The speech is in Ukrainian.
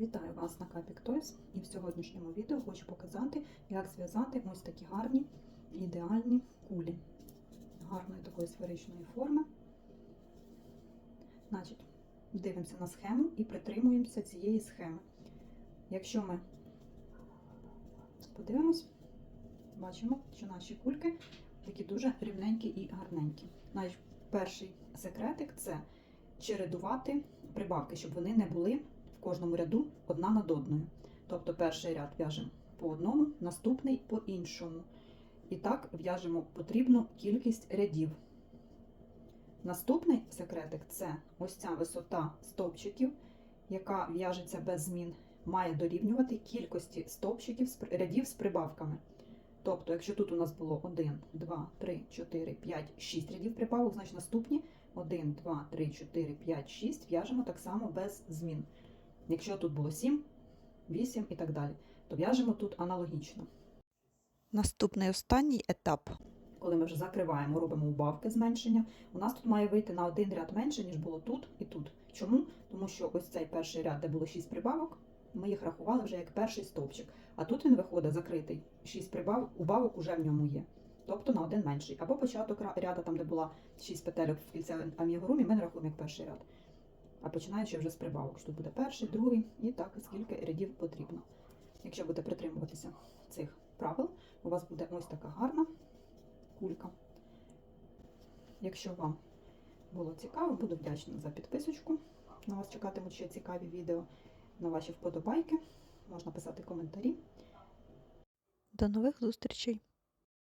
Вітаю вас на Capik Toys і в сьогоднішньому відео хочу показати, як зв'язати ось такі гарні ідеальні кулі гарної такої сферичної форми. Значить, дивимося на схему і притримуємося цієї схеми. Якщо ми подивимось, бачимо, що наші кульки такі дуже рівненькі і гарненькі. Значить, перший секретик це чередувати прибавки, щоб вони не були кожному ряду одна над одною. Тобто перший ряд в'яжемо по одному, наступний по іншому. І так в'яжемо потрібну кількість рядів. Наступний секретик це ось ця висота стовпчиків, яка в'яжеться без змін, має дорівнювати кількості стовпчиків рядів з прибавками. Тобто, якщо тут у нас було 1, 2, 3, 4, 5, 6 рядів прибавок, значить наступні 1, 2, 3, 4, 5, 6 в'яжемо так само без змін. Якщо тут було 7, 8 і так далі, то в'яжемо тут аналогічно. Наступний останній етап. Коли ми вже закриваємо, робимо убавки зменшення, у нас тут має вийти на один ряд менше, ніж було тут і тут. Чому? Тому що ось цей перший ряд, де було 6 прибавок, ми їх рахували вже як перший стовпчик. А тут він виходить закритий, 6 прибавок, убавок уже в ньому є. Тобто на один менший. Або початок ряда, там, де була 6 петельок в кільця амігурумі, ми не рахуємо як перший ряд. А починаючи вже з прибавок, що буде перший, другий і так, скільки рядів потрібно. Якщо будете притримуватися цих правил, у вас буде ось така гарна кулька. Якщо вам було цікаво, буду вдячна за підписочку. На вас чекатимуть ще цікаві відео на ваші вподобайки. Можна писати коментарі. До нових зустрічей!